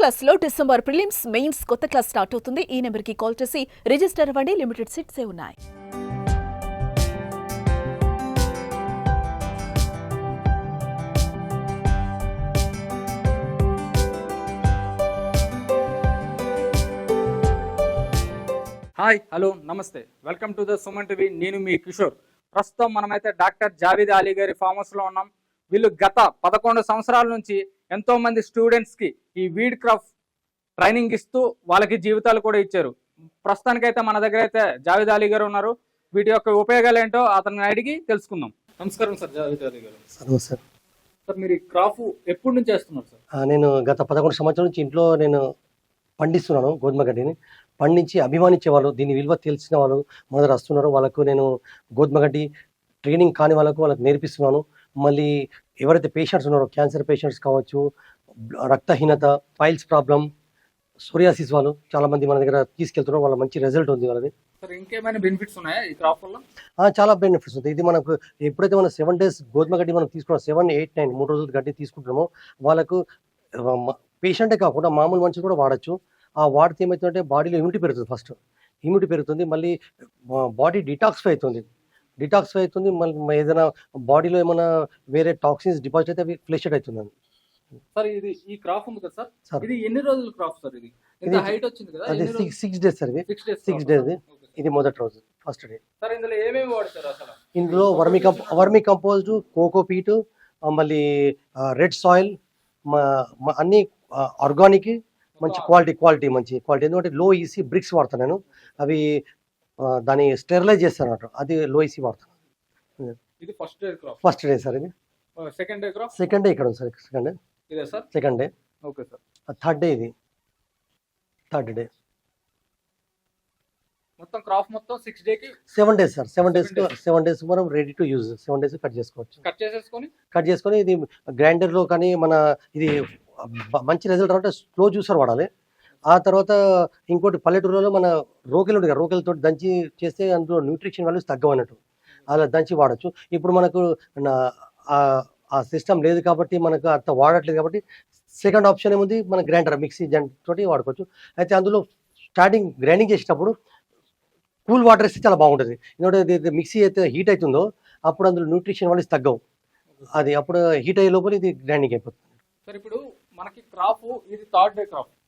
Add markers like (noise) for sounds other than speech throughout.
క్లాస్లో December prelims mains కొత్త class start అవుతుంది. ఈ నెంబర్కి కాల్ చేసి రిజిస్టర్ అవ్వండి. లిమిటెడ్ సీట్సే ఉన్నాయి. హాయ్ హలో నమస్తే. Welcome to the Suman TV. నేను మీ కిషోర్. ప్రస్తుతం మనమైతే డాక్టర్ జావేద్ అలీ గారి ఫామ్లో ఉన్నాం. వీళ్ళు గత పదకొండు సంవత్సరాల నుంచి ఎంతో మంది స్టూడెంట్స్కి ఈ వీడ్ క్రాఫ్ట్ ట్రైనింగ్ ఇస్తూ వాళ్ళకి జీవితాలు కూడా ఇచ్చారు. ప్రస్తుతానికైతే మన దగ్గర అయితే జావేద్ అలీ గారు ఉన్నారు. వీటి యొక్క ఉపయోగాలు ఏంటో అతన్ని అడిగి తెలుసుకుందాం. నమస్కారం సార్ జావేద్ అలీ గారు. సార్. సార్ మీరు ఈ క్రాఫ్ ఎప్పటి నుంచి చేస్తున్నారు సార్? నేను గత పదకొండు సంవత్సరాల నుంచి ఇంట్లో నేను పండిస్తున్నాను గోధుమ గడ్డిని. పండించి అభిమానించే వాళ్ళు దీని విలువ తెలిసిన వాళ్ళు మన దగ్గర వస్తున్నారు. వాళ్ళకు నేను గోధుమ గడ్డి ట్రైనింగ్ కాని వాళ్ళకు వాళ్ళకి నేర్పిస్తున్నాను. మళ్ళీ ఎవరైతే పేషెంట్స్ ఉన్నారో క్యాన్సర్ పేషెంట్స్ కావచ్చు రక్తహీనత పైల్స్ ప్రాబ్లం సోరియాసిస్ వాళ్ళు చాలా మంది మన దగ్గర తీసుకెళ్తున్నారు వాళ్ళ మంచి రిజల్ట్ ఉంది వాళ్ళది. ఇంకేమైనా బెనిఫిట్స్ ఉన్నాయా ఈ క్రాఫ్ వల్ల? ఆ, చాలా బెనిఫిట్స్ ఉంటాయి. ఇది మనకు ఎప్పుడైతే మనం సెవెన్ డేస్ గోధుమ గడ్డి మనం తీసుకున్నాం సెవెన్ ఎయిట్ నైన్ మూడు రోజులు గడ్డి తీసుకుంటున్నామో వాళ్ళకు పేషెంటే కాకుండా మామూలు మనుషులు కూడా వాడచ్చు. ఆ వాడితే ఏమవుతుందంటే బాడీలో ఇమ్యూనిటీ పెరుగుతుంది ఫస్ట్ ఇమ్యూనిటీ పెరుగుతుంది మళ్ళీ బాడీ డిటాక్స్ఫై అవుతుంది. డిటాక్స్ఫై అవుతుంది మళ్ళీ ఏదైనా బాడీలో ఏమైనా వేరే టాక్సిన్స్ డిపాజిట్ అయితే అవి ఫ్లెషెడ్ అవుతుంది సార్ ఇది ఈ క్రాఫ్ ఉంది కదా సార్? ఇది ఎన్ని రోజుల క్రాఫ్ సార్ ఇది? హైట్ వచ్చింది కదా అది? సిక్స్ డేస్ సార్ ఇది. Six days. ఇది. మొదటి రోజు ఫస్ట్ డే సార్ ఇందులో ఏమేమి వాడతారు అసలు? ఇందులో vermi compo vermi composed cocopeat మళ్ళీ రెడ్ సాయిల్ అన్ని ఆర్గానిక్ మంచి క్వాలిటీ క్వాలిటీ మంచి క్వాలిటీ. ఎందుకంటే లో ఈసీ బ్రిక్స్ వాడతాను నేను. అవి దాన్ని స్టెరిలైజ్ అన్నట్టు అది లో ఈసీ వాడతాను ఇది first day first day sir ఇది. సెకండ్ డే సెకండ్ డే ఇక్కడ ఉంది సార్ సెకండ్ డే ఇదే sir? Second day okay sir. Third day ఇది. థర్డ్ డే మొత్తం క్రాఫ్ మొత్తం సిక్స్ డే కి? Seven days sir. Seven days. Seven days మనం ready to use seven days cut చేసుకోవచ్చు. Cut చేసేసుకొని? కట్ చేసుకొని ఇది గ్రైండర్లో కానీ మన ఇది మంచి రిజల్ట్ రావాలంటే స్లో జ్యూసర్ వాడాలి. ఆ తర్వాత ఇంకోటి పల్లెటూరులో మన రోకెలు ఉంటాయి కదా రోకెలతో దంచి చేస్తే అందులో న్యూట్రిషన్ వాల్యూస్ తగ్గవన్నట్టు అలా దంచి వాడచ్చు. ఇప్పుడు మనకు నా- ఆ- సిస్టమ్ లేదు కాబట్టి మనకు అంత వాడట్లేదు కాబట్టి సెకండ్ ఆప్షన్ ఏముంది? మన గ్రైండర్ మిక్సీ జన్ తోటి వాడుకోవచ్చు. అయితే అందులో స్టార్టింగ్ గ్రైండింగ్ చేసేటప్పుడు కూల్ వాటర్ వేస్తే చాలా బాగుంటుంది. ఎందుకంటే మిక్సీ అయితే హీట్ అవుతుందో అప్పుడు అందులో న్యూట్రిషన్ వాల్యూస్ తగ్గవు. అది అప్పుడు హీట్ అయ్యే లోపల ఇది గ్రైండింగ్ అయిపోతుంది. సార్ ఇప్పుడు మనకి క్రాప్ ఇది థర్డ్ డే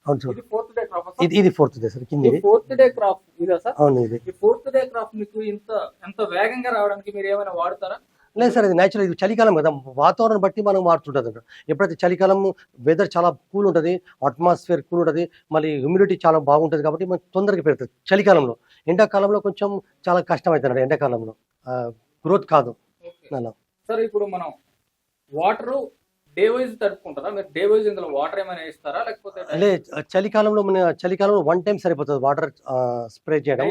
అవును సార్. ఇది ఫోర్త్ డే ఇది ఇది ఫోర్త్ డే సార్ కింద ఫోర్త్ డే క్రాఫ్ ఇదా సార్? అవును ఇది. ఈ ఫోర్త్ డే క్రాఫ్ మీకు ఇంత ఎంత వేగంగా రావడానికి మీరు ఏమైనా వాడతారా? లేదు సార్ ఇది న్యాచురల్ ఇది చలికాలం కదా. వాతావరణం బట్టి మనం మారుతుంటుంది అన్నమాట ఎప్పుడైతే చలికాలం వెదర్ చాలా కూల్ ఉంటుంది అట్మాస్ఫియర్ కూల్ ఉంటుంది మళ్ళీ హ్యూమిడిటీ చాలా బాగుంటుంది కాబట్టి మనకి తొందరగా పెరుగుతుంది చలికాలంలో. ఎండాకాలంలో కొంచెం చాలా కష్టం అవుతుంది ఎండాకాలంలో గ్రోత్ కాదు. అలా సార్ ఇప్పుడు మనం వాటర్ డే వైజ్ తడుపుకుంటారా మీరు డే వైజ్ ఇందులో వాటర్ ఏమైనా లేకపోతే లే చలికాలంలో మన చలికాలంలో వన్ టైం సరిపోతుంది వాటర్ స్ప్రే చేయడం.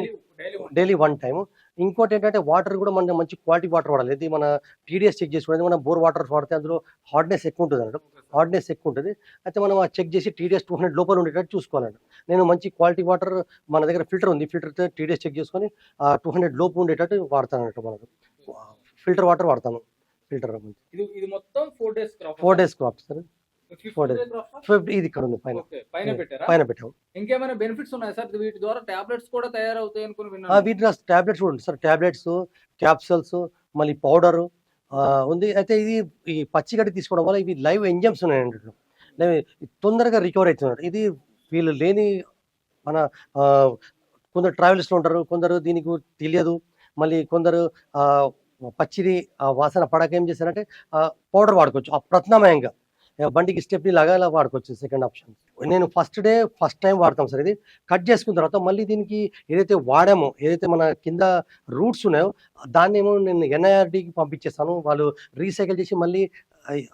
డైలీ వన్ టైం ఇంకోటి ఏంటంటే వాటర్ కూడా మనం మంచి క్వాలిటీ వాటర్ వాడాలి. ఇది మన టీడీఎస్ చెక్ చేసుకోవడం మనం బోర్ వాటర్ వాడితే అందులో హార్డ్నెస్ ఎక్కువ ఉంటుంది అన్నట్టు. హార్డ్నెస్ ఎక్కువ ఉంటుంది. అయితే మనం ఆ చెక్ చేసి టీడీఎస్ టూ హండ్రెడ్ లోపల ఉండేటట్టు చూసుకోవాలండి నేను మంచి క్వాలిటీ వాటర్ మన దగ్గర ఫిల్టర్ ఉంది. ఫిల్టర్తో టీడీఎస్ చెక్ చేసుకొని ఆ టూ హండ్రెడ్ లోపు ఉండేటట్టు వాడతాను అన్నట్టు మనకు ఫిల్టర్ వాటర్ వాడతాను. ఫిల్టర్ ఇది ఇది మొత్తం four days crop four days crop sir days. Crop fifth ఇది ఇక్కడ ఉంది పైన. పైన పెట్టారా? పైన పెట్టాము ఇంకేమైనా బెనిఫిట్స్ ఉన్నాయా సార్ వీటి ద్వారా టాబ్లెట్స్ కూడా తయారవుతాయి అనుకుని ఆ, విన్నాను వీటిలో టాబ్లెట్స్ కూడా సార్ టాబ్లెట్స్ క్యాప్సల్స్ మళ్ళీ పౌడర్ ఉంది. అయితే ఇది ఈ పచ్చిగడ్డి తీసుకోవడం వల్ల ఇవి లైవ్ ఎంజమ్స్ ఉన్నాయండి తొందరగా రికవర్ అవుతున్నారు. ఇది వీళ్ళు లేని మన కొందరు ట్రావెల్స్లో ఉంటారు కొందరు దీనికి తెలియదు. మళ్ళీ కొందరు ఆ, పచ్చిది ఆ వాసన పడక ఏం చేస్తారంటే పౌడర్ వాడుకోవచ్చు. ఆ ప్రత్యామ్నాయంగా ఆ, బండికి స్టెప్ని లాగా ఇలా వాడుకోవచ్చు సెకండ్ ఆప్షన్ నేను ఫస్ట్ డే ఫస్ట్ టైం వాడతాం సార్ ఇది. కట్ చేసుకున్న తర్వాత మళ్ళీ దీనికి ఏదైతే వాడామో ఏదైతే మన కింద రూట్స్ ఉన్నాయో దాన్ని ఏమో నేను ఎన్ఐఆర్డికి పంపించేస్తాను. వాళ్ళు రీసైకిల్ చేసి మళ్ళీ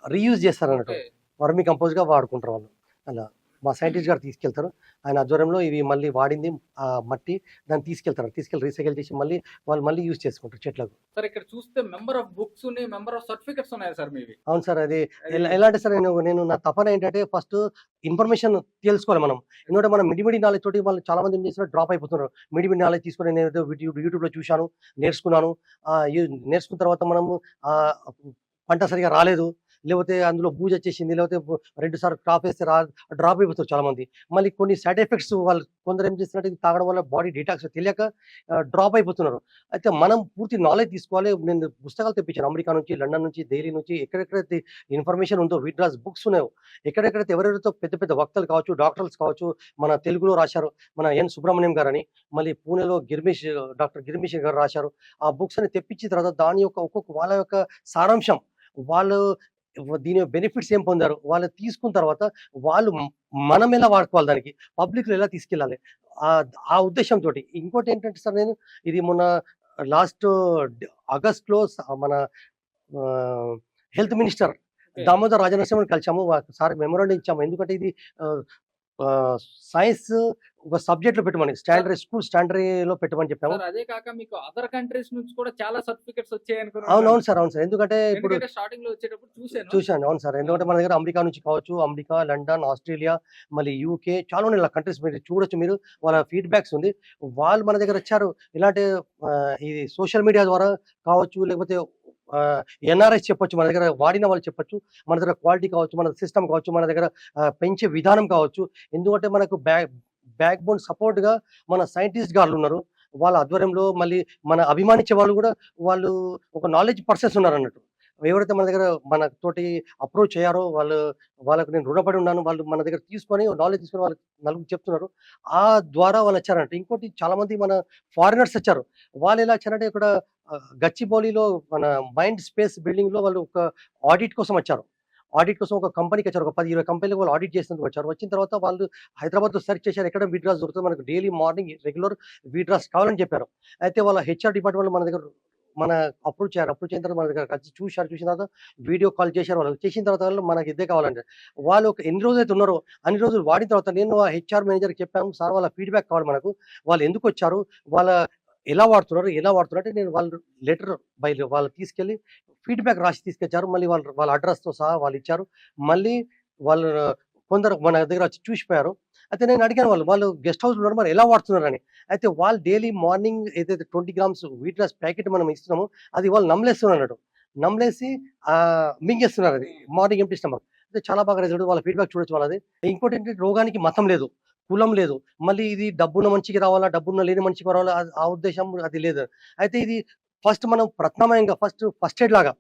రీయూజ్ చేస్తారు అన్నట్టు. వర్మి కంపోజ్గా వాడుకుంటారు వాళ్ళు. అలా. మా సైంటిస్ట్ గారు తీసుకెళ్తారు. ఆయన ఆధ్వర్యంలో ఇవి మళ్ళీ వాడింది ఆ మట్టి దాన్ని తీసుకెళ్తారు. తీసుకెళ్ళి రీసైకిల్ చేసి మళ్ళీ వాళ్ళు మళ్ళీ యూజ్ చేసుకుంటారు చెట్లకు. సార్ ఇక్కడ చూస్తే మెంబర్ ఆఫ్ బుక్స్ ఉన్నాయి మెంబర్ ఆఫ్ సర్టిఫికెట్స్ ఉన్నాయి సార్ మీవి. అవును సార్ అది ఎలా అంటే సార్ నేను నేను నా తపన ఏంటంటే ఫస్ట్ ఇన్ఫర్మేషన్ తెలుసుకోవాలి మనం. ఎందుకంటే మనం మిడి మిడి నాలెడ్జ్ తోటి వాళ్ళు చాలా మంది ఏం చేస్తున్నారు డ్రాప్ అయిపోతున్నారు. మిడి మిడి నాలెడ్జ్ తీసుకొని నేను యూట్యూబ్లో చూశాను నేర్చుకున్నాను. నేర్చుకున్న తర్వాత మనము పంట సరిగా రాలేదు. లేకపోతే అందులో పూజ వచ్చేసింది లేకపోతే రెండు సార్లు డ్రాప్ వేస్తే రా డ్రాప్ అయిపోతారు చాలా మంది మళ్ళీ కొన్ని సైడ్ ఎఫెక్ట్స్ వాళ్ళు కొందరు ఏం చేస్తున్నట్టు ఇది తాగడం వల్ల బాడీ డిటాక్స్ తెలియక డ్రాప్ అయిపోతున్నారు. అయితే మనం పూర్తి నాలెడ్జ్ తీసుకోవాలి. నేను పుస్తకాలు తెప్పించాను. అమెరికా నుంచి లండన్ నుంచి ఢిల్లీ నుంచి ఎక్కడెక్కడైతే ఇన్ఫర్మేషన్ ఉందో విడ్రాస్ బుక్స్ ఉన్నాయో ఎక్కడెక్కడైతే ఎవరెవరితో పెద్ద పెద్ద వక్తలు కావచ్చు డాక్టర్స్ కావచ్చు మన తెలుగులో రాశారు మన ఎన్ సుబ్రహ్మణ్యం గారని మళ్ళీ పూణేలో గిర్మిష్ డాక్టర్ గిర్మిష్ గారు రాశారు. ఆ బుక్స్ అని తెప్పించిన తర్వాత దాని యొక్క ఒక్కొక్క వాళ్ళ యొక్క సారాంశం వాళ్ళు దీని బెనిఫిట్స్ ఏం పొందారు? వాళ్ళు తీసుకున్న తర్వాత వాళ్ళు మనం ఎలా వాడుకోవాలి దానికి? పబ్లిక్లో ఎలా తీసుకెళ్ళాలి? ఆ ఆ ఉద్దేశంతో ఇంకోటి ఏంటంటే సార్ నేను ఇది మొన్న లాస్ట్ ఆగస్ట్లో మన హెల్త్ మినిస్టర్ దామోదర్ రాజనరసింహన్ కలిసాము. సార్ మెమోరాండం ఇచ్చాము. ఎందుకంటే ఇది సైన్స్ ఒక సబ్జెక్ట్లో పెట్టమని స్టాండర్డ్ స్కూల్ స్టాండర్డ్లో పెట్టమని చెప్పాము. అదే కాక మీకు అదర్ కంట్రీస్ నుంచి కూడా చాలా సర్టిఫికెట్స్ వచ్చాయి అవును అవును సార్ అవును సార్. ఎందుకంటే ఇప్పుడు స్టార్టింగ్లో వచ్చేటప్పుడు చూసాను చూశాను అవును సార్. ఎందుకంటే మన దగ్గర అమెరికా నుంచి కావచ్చు అమెరికా లండన్ ఆస్ట్రేలియా మళ్ళీ యూకే చాలా ఉన్నాయి ఇలా కంట్రీస్ మీరు చూడొచ్చు మీరు వాళ్ళ ఫీడ్బ్యాక్స్ ఉంది. వాళ్ళు మన దగ్గర వచ్చారు. ఇలాంటి ఇది సోషల్ మీడియా ద్వారా కావచ్చు లేకపోతే ఎన్ఆర్ఎస్ చెప్పొచ్చు మన దగ్గర వాడిన వాళ్ళు చెప్పొచ్చు మన దగ్గర క్వాలిటీ కావచ్చు మన సిస్టమ్ కావచ్చు మన దగ్గర పెంచే విధానం కావచ్చు. ఎందుకంటే మనకు బ్యాక్ బ్యాక్ బోన్ సపోర్ట్గా మన సైంటిస్ట్ గారు ఉన్నారు. వాళ్ళ ఆధ్వర్యంలో మళ్ళీ మన అభిమానించే వాళ్ళు కూడా వాళ్ళు ఒక నాలెడ్జ్ పర్సన్స్ ఉన్నారు అన్నట్టు ఎవరైతే మన దగ్గర మన తోటి అప్రోచ్ అయ్యారో వాళ్ళు వాళ్ళకు నేను రుణపడి ఉన్నాను వాళ్ళు మన దగ్గర తీసుకొని నాలెడ్జ్ తీసుకొని వాళ్ళకి నలుగురు చెప్తున్నారు. ఆ ద్వారా వాళ్ళు వచ్చారంట. ఇంకోటి చాలా మంది మన ఫారినర్స్ వచ్చారు. వాళ్ళు ఎలా వచ్చారంటే ఇక్కడ గచ్చిబౌలిలో మన మైండ్ స్పేస్ బిల్డింగ్లో వాళ్ళు ఒక ఆడిట్ కోసం వచ్చారు. ఆడిట్ కోసం ఒక కంపెనీకి వచ్చారు. ఒక పది ఇరవై కంపెనీలకు వాళ్ళు ఆడిట్ చేసినందుకు వచ్చారు. వచ్చిన తర్వాత వాళ్ళు హైదరాబాద్లో సెర్చ్ చేశారు. ఎక్కడ విడ్రాస్ దొరుకుతుంది మనకు డైలీ మార్నింగ్ రెగ్యులర్ విడ్రాస్ కావాలని చెప్పారు. అయితే వాళ్ళ హెచ్ఆర్ డిపార్ట్మెంట్ మన దగ్గర మన అప్రూవ్ చేయాలి. అప్రూవ్ చేసిన తర్వాత మన దగ్గర వచ్చి చూశారు చూసిన తర్వాత వీడియో కాల్ చేశారు వాళ్ళు చేసిన తర్వాత వాళ్ళు మనకి ఇదే కావాలంటే. వాళ్ళు ఒక ఎన్ని రోజులు అయితే ఉన్నారో అన్ని రోజులు వాడిన తర్వాత నేను ఆ హెచ్ఆర్ మేనేజర్కి చెప్పాను సార్ వాళ్ళ ఫీడ్బ్యాక్ కావాలి మనకు. వాళ్ళు ఎందుకు వచ్చారు? వాళ్ళ ఎలా వాడుతున్నారు? ఎలా వాడుతున్నారు? అంటే నేను వాళ్ళు లెటర్ బై వాళ్ళు తీసుకెళ్ళి ఫీడ్బ్యాక్ రాసి తీసుకొచ్చారు. మళ్ళీ వాళ్ళు వాళ్ళ అడ్రస్తో సహా వాళ్ళు ఇచ్చారు. మళ్ళీ వాళ్ళు కొందరు మన దగ్గర వచ్చి చూసిపోయారు. అయితే నేను అడిగాను వాళ్ళు వాళ్ళు గెస్ట్ హౌస్ ఉన్నారు మరి ఎలా వాడుతున్నారని. అయితే వాళ్ళు డైలీ మార్నింగ్ ఏదైతే twenty grams wheat Ross packet మనం ఇస్తున్నామో అది వాళ్ళు నమ్మలేస్తున్నారు అన్నట్టు నమ్మలేసి మింగేస్తున్నారు అది. Morning empty stomach. అయితే చాలా బాగా రిజల్ట్ వాళ్ళ ఫీడ్బ్యాక్ చూడొచ్చు వాళ్ళది. ఇంకోటి ఏంటంటే రోగానికి మతం లేదు కులం లేదు. మళ్ళీ ఇది డబ్బున్న మనిషికి రావాలా డబ్బున్న లేని మనిషికి రావాలా ఆ- ఆ ఉద్దేశం అది లేదు. అయితే ఇది ఫస్ట్ మనం ప్రత్యామ్నాయంగా ఫస్ట్ ఫస్ట్ ఎయిడ్ లాగా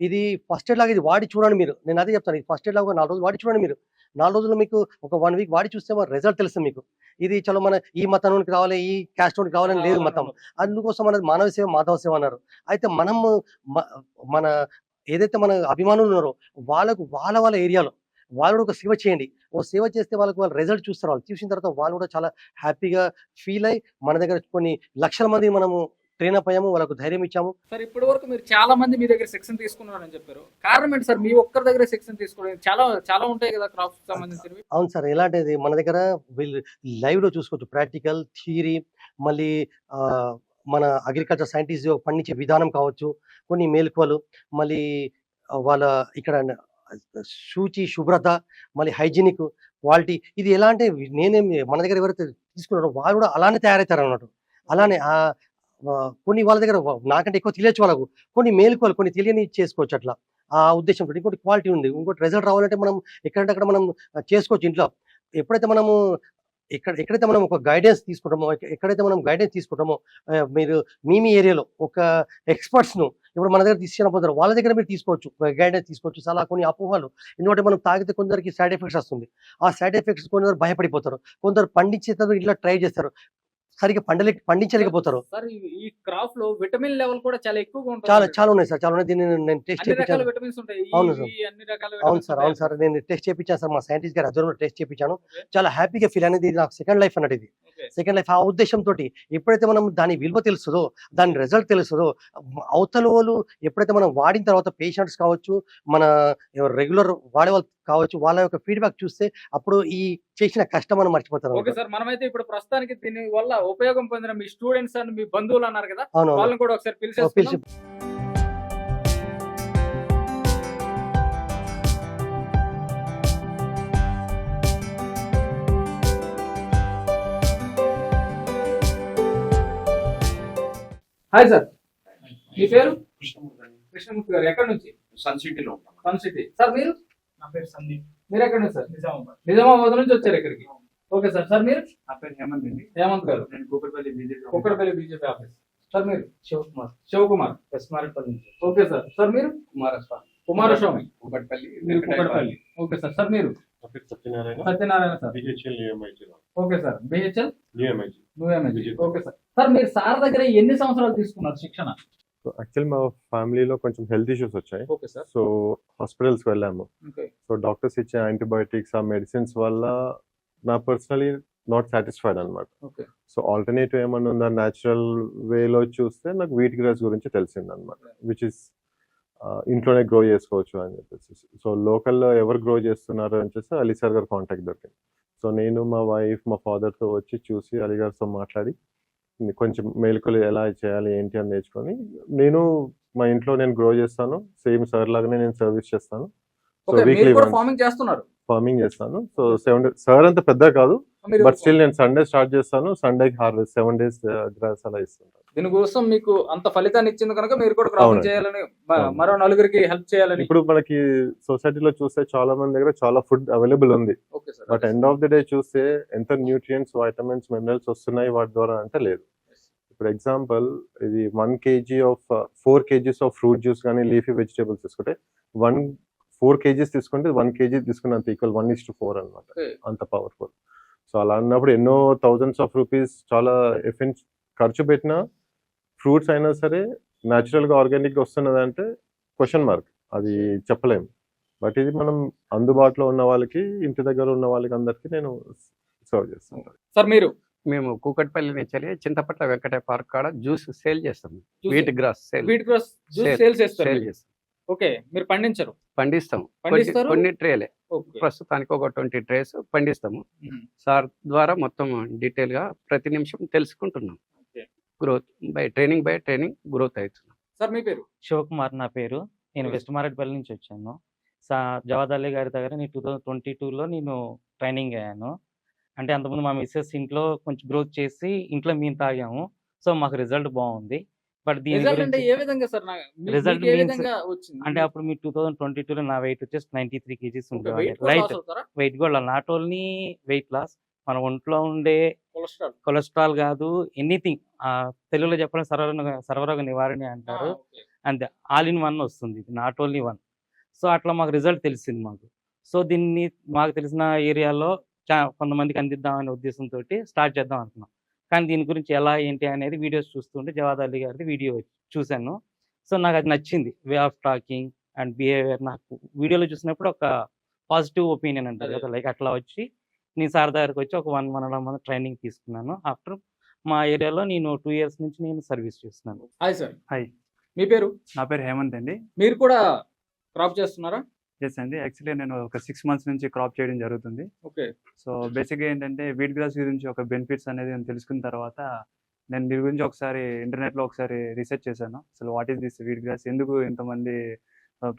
ఇది ఫస్ట్ ఎయిడ్ లాగా ఇది వాడి చూడండి మీరు. నేను అదే చెప్తాను ఇది ఫస్ట్ ఎయిడ్ లాగా నాలుగు రోజులు వాడి చూడండి మీరు. నాలుగు రోజులు మీకు ఒక వన్ వీక్ వాడి చూస్తే మన రిజల్ట్ తెలుస్తుంది మీకు. ఇది చలో మన ఈ మతానికి రావాలి ఈ క్యాస్ట్ రావాలని లేదు మతం. అందుకోసం మనది మానవ సేవ మాధవ సేవ అన్నారు. అయితే మనం మ- మన ఏదైతే మన అభిమానులు ఉన్నారో వాళ్ళకు వాళ్ళ వాళ్ళ ఏరియాలో వాళ్ళు కూడా ఒక సేవ చేయండి. ఓ సేవ చేస్తే వాళ్ళకి వాళ్ళు రిజల్ట్ చూస్తారు. వాళ్ళు చూసిన తర్వాత వాళ్ళు కూడా చాలా హ్యాపీగా ఫీల్ అయ్యి మన దగ్గర కొన్ని లక్షల మంది మనము ట్రైన్ అప్ అయ్యాము వాళ్ళకు ధైర్యం ఇచ్చాము. సార్ ఇప్పటి వరకు మీరు చాలా మంది మీ దగ్గర సెక్షన్ తీసుకున్నారని చెప్పారు. కారణం ఏంటి సార్? మీ ఒక్కరి దగ్గర సెక్షన్ తీసుకోవడానికి చాలా చాలా ఉంటాయి కదా క్రాప్స్ సంబంధించినవి. అవును సార్ ఎలాంటిది? మన దగ్గర వీళ్ళు live లో చూసుకోవచ్చు. ప్రాక్టికల్ థియరీ మళ్ళీ మన అగ్రికల్చర్ సైంటిస్ట్ పండించే విధానం కావచ్చు కొన్ని మేలుకలు మళ్ళీ వాళ్ళ ఇక్కడ శూచి శుభ్రత మళ్ళీ హైజీనిక్ క్వాలిటీ ఇది ఎలా అంటే నేనేం మన దగ్గర ఎవరైతే తీసుకున్నారో వాళ్ళు కూడా అలానే తయారవుతారు అన్నట్టు అలానే కొన్ని వాళ్ళ దగ్గర నాకంటే ఎక్కువ తెలియచ్చు వాళ్ళకు. కొన్ని మేలుకోవాలి కొన్ని తెలియని చేసుకోవచ్చు అట్లా. ఆ ఉద్దేశంతో ఇంకోటి క్వాలిటీ ఉంది. ఇంకోటి రిజల్ట్ రావాలంటే మనం ఎక్కడంటే అక్కడ మనం చేసుకోవచ్చు ఇంట్లో. ఎప్పుడైతే మనము ఎక్కడ ఎక్కడైతే మనం ఒక గైడెన్స్ తీసుకుంటామో ఎక్కడైతే మనం గైడెన్స్ తీసుకుంటామో మీరు మీ మీ ఏరియాలో ఒక ఎక్స్పర్ట్స్ను ఇప్పుడు మన దగ్గర తీసుకెళ్ళిపోతారు. వాళ్ళ దగ్గర మీరు తీసుకోవచ్చు. గైడెన్స్ తీసుకోవచ్చు. చాలా కొన్ని అపోహలు. ఎందుకంటే మనం తాగితే కొందరికి సైడ్ ఎఫెక్ట్స్ వస్తుంది. ఆ సైడ్ ఎఫెక్ట్స్ కొందరు భయపడిపోతారు. కొందరు పండించేటప్పుడు ఇట్లా ట్రై చేస్తారు. సరిగ్గా పండలే పండించలేకపోతారు సార్ ఈ- క్రాప్లో విటమిన్ లెవెల్ కూడా చాలా ఎక్కువగా ఉంటుంది చాలా చాలా ఉన్నాయి సార్ చాలా ఉన్నాయి దీన్ని నేను- టెస్ట్ చేయించాను అవును సార్. అవును సార్ అవును. సార్ నేను టెస్ట్ చేయించాను సార్ మా సైంటిస్ట్ గారు అధ్వర్యంలో టెస్ట్ చేయించాను. చాలా హ్యాపీగా ఫీల్ అనేది ఇది నాకు సెకండ్ లైఫ్ అన్నట్టు ఇది. సెకండ్ లైఫ్ ఆ ఉద్దేశంతో ఎప్పుడైతే మనం దాని విలువ తెలుస్తుందో దాని రిజల్ట్ తెలుస్తుందో అవతల వాళ్ళు ఎప్పుడైతే మనం వాడిన తర్వాత పేషెంట్స్ కావచ్చు మన రెగ్యులర్ వాడే వాళ్ళు కావచ్చు వాళ్ళ యొక్క ఫీడ్బ్యాక్ చూస్తే అప్పుడు ఈ చేసిన కష్టం మనం మర్చిపోతారు ఓకే సార్ మనమైతే ఇప్పుడు ప్రస్తుతానికి దీని వల్ల ఉపయోగం పొందిన మీ స్టూడెంట్స్ అని మీ బంధువులు అన్నారు కదా. వాళ్ళని కూడా ఒకసారి పిలిచి హాయ్ సార్. మీ పేరు? కృష్ణమూర్తి గారు ఎక్కడి నుంచి? సన్ సిటీలో సన్ సిటీ. సార్ మీరు? నా పేరు సందీప్. మీరు ఎక్కడ నుంచి సార్? నిజామాబాద్. నిజామాబాద్ నుంచి వచ్చారు ఇక్కడికి. Okay sir. సార్ మీరు? నా పేరు హేమంత్ అండి. హేమంత్ గారు. నేను Kukatpally BJP Kukatpally BJP office sir మీరు? శివకుమార్. శివకుమార్. వెస్మారెడ్పల్లి నుంచి. Okay sir. సార్ మీరు? కుమారస్వామి. కుమారస్వామి. కూకట్పల్లి మీరు కుక్కడపల్లి ఓకే సార్. సార్ మీరు? Satyanarayana. Satyanarayana sir. BHEL okay sir. BHEL okay sir. Sir మీరు సార్ దగ్గర ఎన్ని సంవత్సరాలు తీసుకున్నారు శిక్షణ? సో యాక్చువల్ మా ఫ్యామిలీలో కొంచెం హెల్త్ ఇష్యూస్ వచ్చాయి. సో హాస్పిటల్స్కి వెళ్ళాము. సో డాక్టర్స్ ఇచ్చే యాంటీబయాటిక్స్ ఆ మెడిసిన్స్ వల్ల నా పర్సనలీ నాట్ సాటిస్ఫైడ్ అనమాట సో ఆల్టర్నేటివ్ ఏమన్నా ఉందా? న్యాచురల్ వేలో చూస్తే నాకు వీట్ గ్రాస్ గురించి తెలిసింది అనమాట విచ్ ఇస్ ఇంట్లోనే గ్రో చేసుకోవచ్చు అని చెప్పేసి. సో లోకల్లో ఎవరు గ్రో చేస్తున్నారు అని చెప్పేసి అలీ సార్ గారు కాంటాక్ట్ దొరికింది. సో నేను మా వైఫ్ మా ఫాదర్తో వచ్చి చూసి అలీ గారితో మాట్లాడి కొంచెం మేలుకలు ఎలా చేయాలి ఏంటి అని నేర్చుకొని నేను మా ఇంట్లో నేను గ్రో చేస్తాను. సేమ్ సార్ లాగానే నేను సర్వీస్ చేస్తాను. సో వీక్లీ చేస్తున్నారు. ఫార్మింగ్ చేస్తాను. సో సెవెన్ సార్ అంత పెద్ద కాదు బట్ స్టిల్ నేను సండే స్టార్ట్ చేస్తాను. సండేకి హార్వెస్ట్ సెవెన్ డేస్ గ్రాస్ అలా ఇస్తుంటాను. దీనికోసం మీకు అంత ఫలితాన్ని ఇచ్చింది కనుక మీరు కూడా. చేయాలని. మరో నలుగురికి హెల్ప్ చేయాలని. ఇప్పుడు మనకి సొసైటీలో చూస్తే చాలా మంది దగ్గర చాలా ఫుడ్ అవైలబుల్ ఉంది. But end of the day చూస్తే ఎంత న్యూట్రియంట్స్ వైటమిన్స్ మినరల్స్ వస్తున్నాయి వాటి ద్వారా అంటే లేదు. ఇప్పుడు ఎగ్జాంపుల్ ఇది one kg of four kgs of fruit juice కానీ లీఫీ వెజిటేబుల్స్ తీసుకుంటే వన్ ఫోర్ కేజీస్ తీసుకుంటే one kg తీసుకున్నంత equal one is to four అనమాట Okay. అంత పవర్ఫుల్. సో అలా అన్నప్పుడు ఎన్నో థౌజండ్స్ ఆఫ్ రూపీస్ చాలా ఎఫెన్స్ ఖర్చు పెట్టిన ఫ్రూట్స్ అయినా సరే న్యాచురల్గా ఆర్గానిక్గా వస్తున్నది అంటే క్వశ్చన్ మార్క్. అది చెప్పలేం. బట్ ఇది మనం అందుబాటులో ఉన్న వాళ్ళకి ఇంటి దగ్గర ఉన్న వాళ్ళకి అందరికీ నేను సర్వ్ చేస్తాను. సార్ మీరు? మేము కూకట్పల్లి నుంచి చింతపట్ల వెంకట పార్క్ కాడ జ్యూస్ సేల్ చేస్తాం. Wheat grass sale. వీట్ చేస్తారు సేల్. చేస్తాం. ఓకే మీరు పండించరు? పండిస్తాం కొన్ని- పండిస్తారు? కొన్ని ట్రేలే. ఓకే. ప్రస్తుతానికి ఒక ట్వంటీ ట్రేస్ పండిస్తాము. సార్ ద్వారా మొత్తం డీటెయిల్గా ప్రతి నిమిషం తెలుసుకుంటున్నాం. Growth by training by training growth అవుతున్నాం సార్ మీ పేరు? శివకుమార్ నా పేరు. నేను. వెస్ట్ మారేడ్పల్లి నుంచి వచ్చాను. సా జవాద్ అలీ గారి దగ్గర నేను టూ థౌజండ్ ట్వంటీ టూలో నేను ట్రైనింగ్ అయ్యాను. అంటే అంతకుముందు మా మిస్సెస్ ఇంట్లో కొంచెం గ్రోత్ చేసి ఇంట్లో మేము తాగాము. సో మాకు రిజల్ట్ బాగుంది. బట్ దీని రిజల్ట్ అంటే ఏ విధంగా సార్? అప్పుడు మీ టూ థౌజండ్ ట్వంటీ టూలో నా వెయిట్ వచ్చేసి నైంటీ త్రీ కేజీస్ loss అవుతారా? వెయిట్ కూడా నాట్ ఓన్లీ వెయిట్ లాస్ మన ఒంట్లో ఉండే కొలెస్ట్రాల్. కొలెస్ట్రాల్ కాదు ఎనీథింగ్ తెలుగులో చెప్పడం సర్వరోగ సర్వరోగ నివారణ అంటారు. అంతే ఆల్ ఇన్ వన్ వస్తుంది నాట్ ఓన్లీ వన్ సో అట్లా మాకు రిజల్ట్ తెలిసింది మాకు. సో దీన్ని మాకు తెలిసిన ఏరియాలో కొంతమందికి అందిద్దామనే ఉద్దేశంతో స్టార్ట్ చేద్దాం అనుకున్నాం. కానీ దీని గురించి ఎలా ఏంటి అనేది వీడియోస్ చూస్తుంటే జవాద్ అలీ గారిది వీడియో చూశాను. సో నాకు అది నచ్చింది. Way of talking and behaviour నాకు వీడియోలో చూసినప్పుడు ఒక పాజిటివ్ ఒపీనియన్ అంటారు. కదా లైక్ అట్లా వచ్చి నేను సార్ దగ్గరకు వచ్చి ఒక one one and month training తీసుకున్నాను. ఆఫ్టర్ మా ఏరియాలో నేను టూ ఇయర్స్ నుంచి నేను సర్వీస్ చేస్తున్నాను. Hi sir. హాయ్. మీ పేరు? నా పేరు హేమంత్ అండి. మీరు కూడా క్రాప్ చేస్తున్నారా? ఎస్ అండి యాక్చువల్లీ నేను ఒక సిక్స్ మంత్స్ నుంచి క్రాప్ చేయడం జరుగుతుంది. ఓకే. సో బేసిక్గా ఏంటంటే వీట్ గ్రాస్ గురించి ఒక బెనిఫిట్స్ అనేది నేను తెలుసుకున్న తర్వాత నేను దీని గురించి ఒకసారి ఇంటర్నెట్లో ఒకసారి రీసెర్చ్ చేశాను. అసలు what is this wheat grass ఎందుకు ఇంతమంది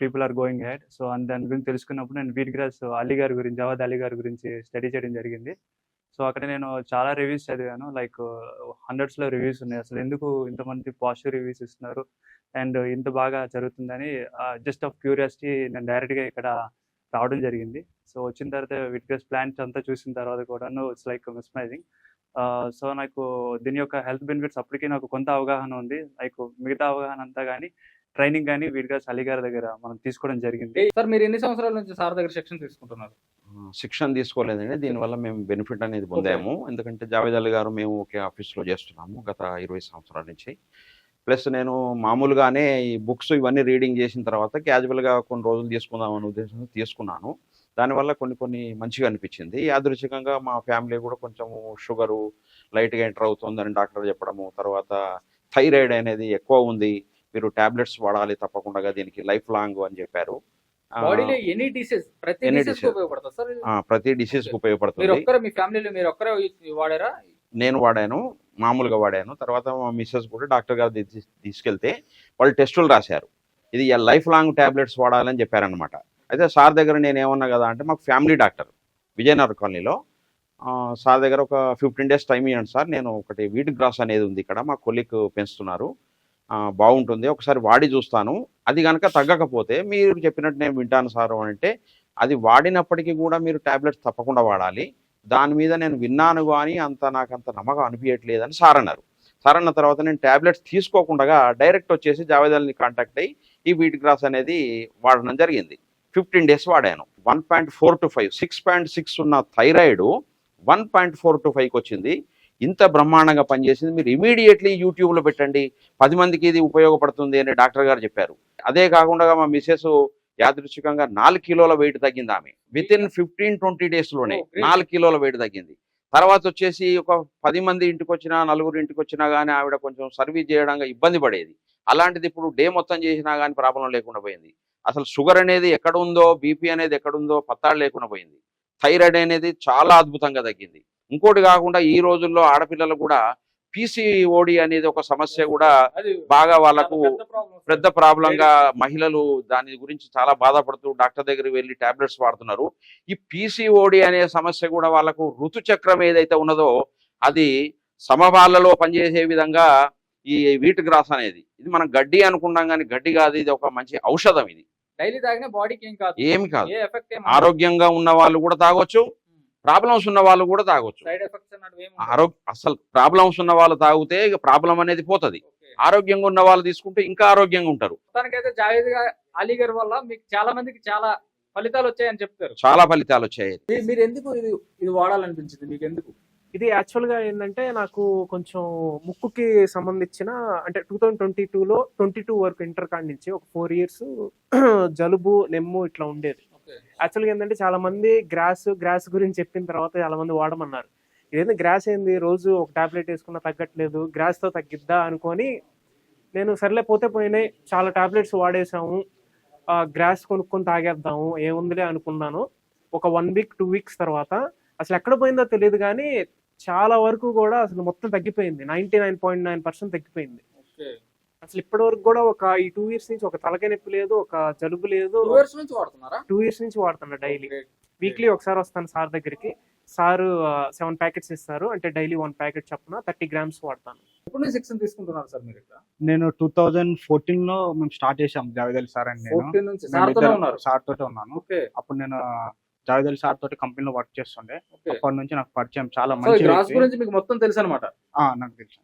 people are going head so and దాని గురించి తెలుసుకున్నప్పుడు నేను వీట్ గ్రాస్ అలీ గారి గురించి జవాద్ అలీ గారి గురించి స్టడీ చేయడం జరిగింది. సో అక్కడ నేను చాలా రివ్యూస్ చదివాను. లైక్ హండ్రెడ్స్లో రివ్యూస్ ఉన్నాయి. అసలు ఎందుకు ఇంతమంది పాజిటివ్ రివ్యూస్ ఇస్తున్నారు? అండ్ ఇంత బాగా జరుగుతుందని జస్ట్ ఆఫ్ క్యూరియాసిటీ నేను డైరెక్ట్గా ఇక్కడ రావడం జరిగింది. సో వచ్చిన తర్వాత విట్గస్ ప్లాంట్స్ అంతా చూసిన తర్వాత కూడాను ఇట్స్ లైక్ మిస్మైజింగ్ సో నాకు దీని యొక్క హెల్త్ బెనిఫిట్స్ అప్పటికి నాకు కొంత అవగాహన ఉంది. లైక్ మిగతా అవగాహన అంతా కానీ ట్రైనింగ్ కానీ వీట్గస్ అలీ గారి దగ్గర మనం తీసుకోవడం జరిగింది. సార్ మీరు ఎన్ని సంవత్సరాల నుంచి సార్ దగ్గర శిక్షణ తీసుకుంటున్నారు? శిక్షణ తీసుకోలేదండి. దీనివల్ల మేము బెనిఫిట్ అనేది పొందాము. ఎందుకంటే జావేద్ అలీ గారు మేము ఒకే ఆఫీస్లో చేస్తున్నాము గత ఇరవై సంవత్సరాల నుంచి. ప్లస్ నేను మామూలుగానే ఈ బుక్స్ ఇవన్నీ రీడింగ్ చేసిన తర్వాత క్యాజువల్గా కొన్ని రోజులు తీసుకుందాం అనే ఉద్దేశంతో తీసుకున్నాను. దానివల్ల కొన్ని కొన్ని మంచిగా అనిపించింది. యాదృచ్ఛికంగా మా ఫ్యామిలీ కూడా కొంచెం షుగరు లైట్గా ఎంటర్ అవుతుందని డాక్టర్ చెప్పడము తర్వాత థైరాయిడ్ అనేది ఎక్కువ ఉంది మీరు టాబ్లెట్స్ వాడాలి తప్పకుండా దీనికి లైఫ్ లాంగ్ అని చెప్పారు. ఎనీ డిసీజ్ ప్రతి డిసీజ్. ఉపయోగపడుతుంది ప్రతి నేను వాడాను. మామూలుగా వాడాను. తర్వాత మా మిస్సెస్ కూడా డాక్టర్ గారు తీసుకెళ్తే వాళ్ళు టెస్టులు రాశారు. ఇది లైఫ్ లాంగ్ టాబ్లెట్స్ వాడాలని చెప్పారనమాట అయితే సార్ దగ్గర నేను ఏమన్నా కదా అంటే మాకు ఫ్యామిలీ డాక్టర్ విజయనగర్ కాలనీలో. సార్ దగ్గర ఒక ఫిఫ్టీన్ డేస్ టైం ఇవ్వండి సార్. నేను ఒకటి వీట్ గ్రాస్ అనేది ఉంది ఇక్కడ. మా కొలిక్ పెంచుతున్నారు. బాగుంటుంది. ఒకసారి వాడి చూస్తాను. అది కనుక తగ్గకపోతే మీరు చెప్పినట్టు నేను వింటాను సార్ అంటే అది వాడినప్పటికీ కూడా మీరు టాబ్లెట్స్ తప్పకుండా వాడాలి. దాని మీద నేను విన్నాను కానీ అంత నాకు అంత నమ్మకం అనిపించట్లేదని సార్ అన్నారు సార్ అన్న తర్వాత నేను టాబ్లెట్స్ తీసుకోకుండా డైరెక్ట్ వచ్చేసి జావేదాల్ని కాంటాక్ట్ అయ్యి ఈ వీట్ గ్రాస్ అనేది వాడడం జరిగింది. ఫిఫ్టీన్ డేస్ వాడాను. One point four to five six point six ఉన్న thyroid one point four to ఫైవ్కి వచ్చింది. ఇంత బ్రహ్మాండంగా పనిచేసింది. మీరు ఇమీడియట్లీ యూట్యూబ్లో పెట్టండి. పది మందికి ఇది ఉపయోగపడుతుంది అని డాక్టర్ గారు చెప్పారు. అదే కాకుండా మా మిసెస్ యాదృచ్ఛికంగా నాలుగు కిలోల వెయిట్ తగ్గింది ఆమె. విత్ ఇన్ ఫిఫ్టీన్ ట్వంటీ డేస్లోనే Oh, great. నాలుగు కిలోల వెయిట్ తగ్గింది. తర్వాత వచ్చేసి ఒక పది మంది ఇంటికి వచ్చినా నలుగురు ఇంటికి వచ్చినా కానీ ఆవిడ కొంచెం సర్వీస్ చేయడంగా ఇబ్బంది పడేది. అలాంటిది ఇప్పుడు డే మొత్తం చేసినా కానీ ప్రాబ్లం లేకుండా పోయింది. అసలు షుగర్ అనేది ఎక్కడ ఉందో బీపీ అనేది ఎక్కడ ఉందో పత్తాడు లేకుండా పోయింది. థైరాయిడ్ అనేది చాలా అద్భుతంగా తగ్గింది. ఇంకోటి కాకుండా ఈ రోజుల్లో ఆడపిల్లలకు కూడా పీసీఓడి అనేది ఒక సమస్య కూడా బాగా వాళ్ళకు పెద్ద problem. పెద్ద ప్రాబ్లం గా మహిళలు దాని గురించి చాలా బాధపడుతూ డాక్టర్ దగ్గరికి వెళ్ళి టాబ్లెట్స్ వాడుతున్నారు. ఈ పీసీఓడి అనే సమస్య కూడా వాళ్ళకు ఋతుచక్రం ఏదైతే ఉన్నదో అది సమపాలలో పనిచేసే విధంగా ఈ వీట్ గ్రాస్ అనేది. ఇది మనం గడ్డి అనుకున్నాం కానీ గడ్డి కాదు ఇది ఒక మంచి ఔషధం ఇది. డైలీ తాగిన బాడీకి ఏం కాదు. ఏమి కాదు. ఆరోగ్యంగా ఉన్న వాళ్ళు కూడా తాగొచ్చు ప్రాబ్లమ్స్ ఉన్న వాళ్ళు కూడా తాగొచ్చు. అసలు ప్రాబ్లమ్స్ ఉన్న వాళ్ళు తాగితే ఇక ప్రాబ్లం అనేది పోతది. ఆరోగ్యంగా ఉన్న వాళ్ళు తీసుకుంటే ఇంకా ఆరోగ్యంగా ఉంటారు. మొత్తానికైతే జావేద్ గా- అలీ గారి వల్ల మీకు చాలా మందికి చాలా ఫలితాలు వచ్చాయని చెప్తారు. చాలా ఫలితాలు వచ్చాయి. మీరు ఎందుకు ఇది ఇది వాడాలనిపించింది మీకు ఎందుకు ఇది యాక్చువల్గా ఏంటంటే నాకు కొంచెం ముక్కుకి సంబంధించిన అంటే టూ థౌజండ్ ట్వంటీ టూలో ట్వంటీ టూ వరకు ఇంటర్ కాడి నుంచి ఒక ఫోర్ ఇయర్స్ (clears throat) జలుబు నెమ్ము ఇట్లా ఉండేది. యాక్చువల్గా ఏంటంటే చాలా మంది గ్రాస్ గ్రాస్ గురించి చెప్పిన తర్వాత చాలా మంది వాడమన్నారు. ఇదేంటి గ్రాస్ ఏంది? రోజు ఒక టాబ్లెట్ వేసుకున్నా తగ్గట్లేదు గ్రాస్తో తగ్గిద్దా అనుకొని నేను సర్లే పోతే పోయినాయి చాలా టాబ్లెట్స్ వాడేసాము గ్రాస్ కొనుక్కొని తాగేద్దాము ఏముందిలే అనుకున్నాను. ఒక వన్ వీక్ టూ వీక్స్ తర్వాత అసలు ఎక్కడ పోయిందో తెలియదు కానీ చాలా వరకు కూడా అసలు మొత్తం తగ్గిపోయింది. Ninety nine point nine percent తగ్గిపోయింది అసలు ఇప్పటి వరకు కూడా ఒక ఈ టూ ఇయర్స్ నుంచి ఒక తలకాయ నొప్పి లేదు ఒక జలుబు లేదు. టూ ఇయర్స్ నుంచి వాడుతున్నారా? టూ ఇయర్స్ నుంచి వాడుతున్నా డైలీ. వీక్లీ ఒకసారి వస్తాను సార్ దగ్గరికి. సార్ సెవెన్ ప్యాకెట్స్ ఇస్తారు. అంటే డైలీ వన్ ప్యాకెట్ చొప్పున థర్టీ గ్రామ్స్ వాడతాను. ఎప్పుడు నుంచి శిక్షణ తీసుకుంటున్నారు సార్ మీరు ఇక్కడ? నేను టూ థౌజండ్ ఫోర్టీన్లో మేము స్టార్ట్ చేసాం జావేద్ అలీ సార్ అండ్ నేను. సార్ తోటే ఉన్నాను. ఓకే. అప్పుడు నేను జావేద్ అలీ సార్ తోటి కంపెనీలో వర్క్ చేస్తుండే. అప్పటి నుంచి నాకు పరిచయం చాలా మంచి. గురించి మీకు మొత్తం తెలుసు అనమాట ఆ, నాకు తెలుసు.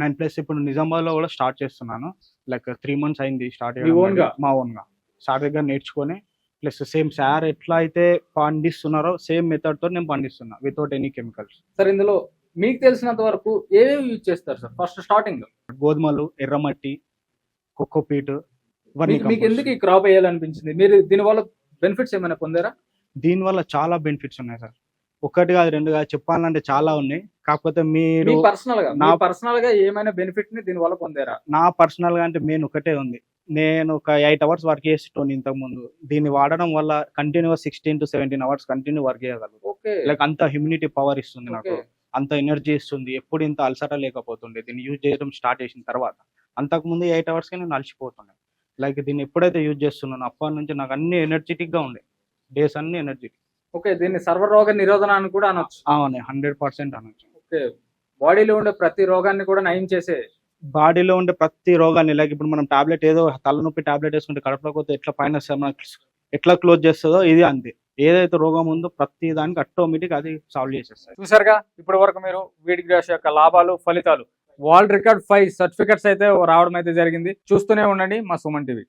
నేను ప్లస్ ఇప్పుడు నిజామాబాద్లో కూడా స్టార్ట్ చేస్తున్నాను. లైక్ త్రీ మంత్స్ అయింది స్టార్ట్ మీ ఓన్గా సార్ దగ్గర నేర్చుకొని ప్లస్ సేమ్ సార్ ఎట్లా అయితే పండిస్తున్నారో సేమ్ మెథడ్తో నేను పండిస్తున్నా వితౌట్ ఎనీ కెమికల్స్ సార్ ఇందులో మీకు తెలిసినంత వరకు ఏమేమి యూజ్ చేస్తారు సార్ ఫస్ట్ స్టార్టింగ్ గోధుమలు ఎర్రమట్టి కోకోపీట్ వర్మి మీకు ఎందుకు ఈ క్రాప్ వేయాలనిపించింది? మీరు దీని వల్ల బెనిఫిట్స్ ఏమైనా పొందారా? దీని వల్ల చాలా బెనిఫిట్స్ ఉన్నాయి సార్ ఒకటి కాదు రెండు కాదు చెప్పాలంటే చాలా ఉన్నాయి. కాకపోతే మీరు పర్సనల్గా నా- పర్సనల్గా ఏమైనా బెనిఫిట్ని దీని వల్ల పొందారా? నా పర్సనల్గా అంటే మెయిన్ ఒకటే ఉంది. నేను ఒక ఎయిట్ అవర్స్ వర్క్ చేసేటోని ఇంతకు ముందు దీన్ని వాడడం వల్ల continuous sixteen to seventeen hours continue work చేయగలను. లైక్ అంత హ్యూమినిటీ పవర్ ఇస్తుంది నాకు. అంత ఎనర్జీ ఇస్తుంది. ఎప్పుడు ఇంత అలసట లేకపోతుండే. దీన్ని యూజ్ చేయడం స్టార్ట్ చేసిన తర్వాత. అంతకు ముందు ఎయిట్ అవర్స్కి నేను అలసిపోతుండే లైక్ దీన్ని ఎప్పుడైతే యూజ్ చేస్తున్నానో అప్పటి నుంచి నాకు అన్ని ఎనర్జెటిక్గా ఉండే. డేస్ అన్ని ఎనర్జెటిక్ ఓకే దీన్ని సర్వరోగ నిరోధన అని కూడా అనొచ్చు. అవునే హండ్రెడ్ పర్సెంట్ అనొచ్చు. ఓకే బాడీలో ఉండే ప్రతి రోగాన్ని కూడా నయం చేసే బాడీలో ఉండే ప్రతి రోగాన్ని లైక్ ఇప్పుడు మనం టాబ్లెట్ ఏదో తలనొప్పి టాబ్లెట్ వేసుకుంటే కడుపులోకి పోతే ఎట్లా పైన ఎట్లా క్లోజ్ చేస్తుందో ఇది అంతే. ఏదైతే రోగం ఉందో ప్రతి దానికి ఆటోమేటిక్ అది సాల్వ్ చేసేస్తుంది చూసారుగా? ఇప్పటి వరకు మీరు వీడి గ్రాస్ యొక్క లాభాలు ఫలితాలు వరల్డ్ రికార్డ్ ఫైవ్ సర్టిఫికెట్స్ అయితే రావడం అయితే జరిగింది. చూస్తూనే ఉండండి మా సుమన్ టీవీ.